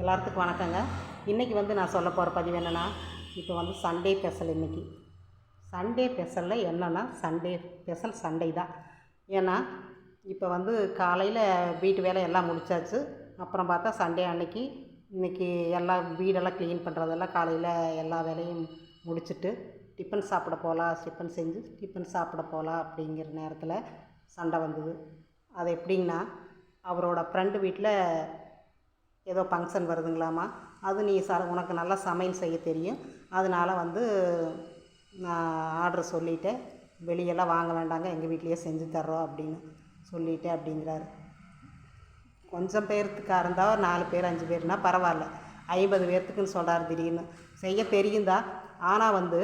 எல்லாத்துக்கும் வணக்கங்க. இன்றைக்கி வந்து நான் சொல்ல போகிற பதிவு என்னென்னா இப்போ வந்து சண்டே ஸ்பெஷல் இன்றைக்கி சண்டே ஸ்பெஷலில் என்னென்னா சண்டே ஸ்பெஷல் சண்டே தான். ஏன்னா இப்போ வந்து காலையில் வீட்டு வேலை எல்லாம் முடிச்சாச்சு. அப்புறம் பார்த்தா சண்டே அன்னைக்கு இன்றைக்கி எல்லாம் வீடெல்லாம் க்ளீன் பண்ணுறதெல்லாம் காலையில் எல்லா வேலையும் முடிச்சுட்டு டிஃபன் சாப்பிட போகலாம் டிஃபன் செஞ்சு டிஃபன் சாப்பிட போகலாம் அப்படிங்கிற நேரத்தில் சண்டை வந்தது. அது எப்படின்னா அவரோட ஃப்ரெண்டு வீட்டில் ஏதோ ஃபங்க்ஷன் வருதுங்களாமா அது நீ ச உனக்கு நல்லா சமையல் செய்ய தெரியும். அதனால வந்து நான் ஆர்டர் சொல்லிட்டேன். வெளியெல்லாம் வாங்க வேண்டாங்க எங்கள் வீட்லேயே செஞ்சு தர்றோம் அப்படின்னு சொல்லிட்டேன் அப்படிங்கிறாரு. கொஞ்சம் பேர்த்துக்காக இருந்தால் நாலு பேர் அஞ்சு பேர்னா பரவாயில்ல. ஐம்பது பேர்த்துக்குன்னு சொல்கிறார் திடீர்னு. செய்ய தெரியுந்தா? ஆனால் வந்து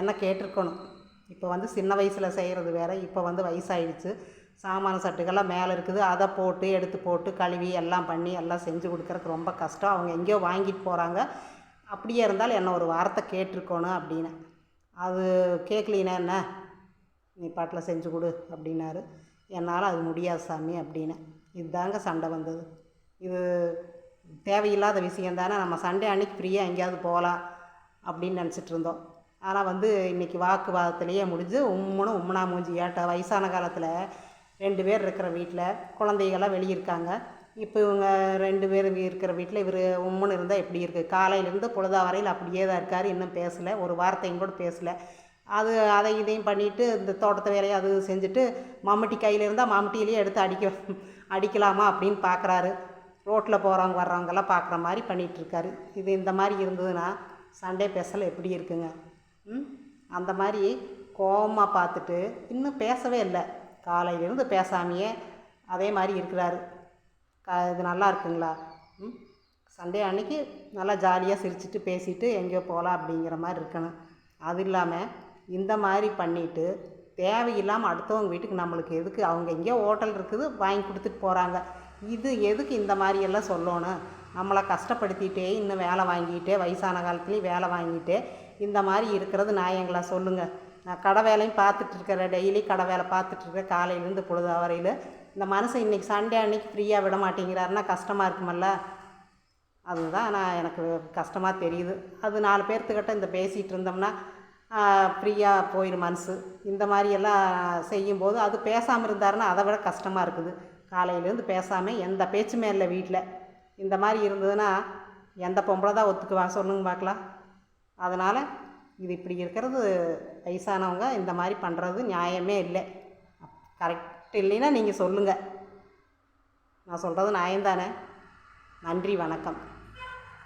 என்ன கேட்டிருக்கணும். இப்போ வந்து சின்ன வயசில் செய்கிறது வேறு இப்போ வந்து வயசாயிடுச்சு. சாமான சட்டுகள்லாம் மேலே இருக்குது. அதை போட்டு எடுத்து போட்டு கழுவி எல்லாம் பண்ணி எல்லாம் செஞ்சு கொடுக்குறதுக்கு ரொம்ப கஷ்டம். அவங்க எங்கேயோ வாங்கிட்டு போகிறாங்க அப்படியே இருந்தாலும் என்ன ஒரு வார்த்தை கேட்டிருக்கணும் அப்படின்னு. அது கேட்கலினா என்ன? நீ பாட்டில் செஞ்சு கொடு அப்படின்னாரு. என்னால் அது முடியாது சாமி அப்படின்னு. இதுதாங்க சண்டை வந்தது. இது தேவையில்லாத விஷயம் தானே. நம்ம சண்டே அன்னைக்கு ஃப்ரீயாக எங்கேயாவது போகலாம் அப்படின்னு நினச்சிட்டு இருந்தோம். ஆனால் வந்து இன்றைக்கி வாக்குவாதத்துலேயே முடிஞ்சு உம்முன்னு உம்முனா மூஞ்சி. ஏட்ட வயசான காலத்தில் ரெண்டு பேர் இருக்கிற வீட்டில் குழந்தைகள்லாம் வெளியே இருக்காங்க இப்போ இவங்க ரெண்டு பேர் இருக்கிற வீட்டில் இவர் உம்முன்னு இருந்தால் எப்படி இருக்குது காலையிலேருந்து பொழுதா வரையில் அப்படியே தான் இருக்கார் இன்னும் பேசலை ஒரு வார்த்தையும் கூட பேசலை. அது அதை இதையும் பண்ணிவிட்டு இந்த தோட்டத்தை வேலையை அது செஞ்சுட்டு மம்முட்டி கையில் இருந்தால் மம்முட்டியிலேயே எடுத்து அடிக்க அடிக்கலாமா அப்படின்னு பார்க்குறாரு. ரோட்டில் போகிறவங்க வர்றவங்கெல்லாம் பார்க்குற மாதிரி பண்ணிகிட்ருக்காரு. இது இந்த மாதிரி இருந்ததுன்னா சண்டே பேசலை எப்படி இருக்குங்க? ம்? அந்த மாதிரி கோவமாக பார்த்துட்டு இன்னும் பேசவே இல்லை. காலையிலேருந்து பேசாமையே அதே மாதிரி இருக்கிறாரு. க இது நல்லா இருக்குங்களா? ம்? சண்டே அன்னைக்கு நல்லா ஜாலியாக சிரிச்சிட்டு பேசிட்டு எங்கேயோ போகலாம் அப்படிங்கிற மாதிரி இருக்கணும். அது இல்லாமல் இந்த மாதிரி பண்ணிவிட்டு தேவையில்லாமல் அடுத்தவங்க வீட்டுக்கு நம்மளுக்கு எதுக்கு? அவங்க எங்கேயோ ஹோட்டல் இருக்குது வாங்கி கொடுத்துட்டு போகிறாங்க இது எதுக்கு இந்த மாதிரியெல்லாம் சொல்லணும்? நம்மளை கஷ்டப்படுத்திட்டே இன்னும் வேலை வாங்கிட்டே வயசான காலத்துலேயும் வேலை வாங்கிட்டே இந்த மாதிரி இருக்கிறது நான் எங்களை சொல்லுங்கள் நான் கடை வேலையும் பார்த்துட்ருக்கிறேன் டெய்லி கடை வேலை பார்த்துட்ருக்கேன். காலையிலேருந்து பொழுது வரையில். இந்த மனுஷன் இன்றைக்கி சண்டே அன்னைக்கு ஃப்ரீயாக விட மாட்டேங்கிறாருன்னா கஷ்டமாக இருக்குமல்ல? அதுதான் நான் எனக்கு கஷ்டமாக தெரியுது. அது நாலு பேர்த்துக்கிட்ட இந்த பேசிகிட்டு இருந்தோம்னா ஃப்ரீயாக போயிடும் மனசு. இந்த மாதிரியெல்லாம் செய்யும்போது அது பேசாமல் இருந்தாருன்னா அதை விட கஷ்டமாக இருக்குது. காலையிலேருந்து பேசாமல் எந்த பேச்சுமே இல்லை வீட்டில் இந்த மாதிரி இருந்ததுன்னா எந்த பொம்பளை தான் ஒத்துக்குவா? சொல்லுங்க பார்க்கலாம். அதனால் இது இப்படி இருக்கிறது வயசானவங்க இந்த மாதிரி பண்ணுறது நியாயமே இல்லை. கரெக்ட் இல்லைன்னா நீங்கள் சொல்லுங்கள் நான் சொல்கிறது நியாயம்தானே? நன்றி வணக்கம்.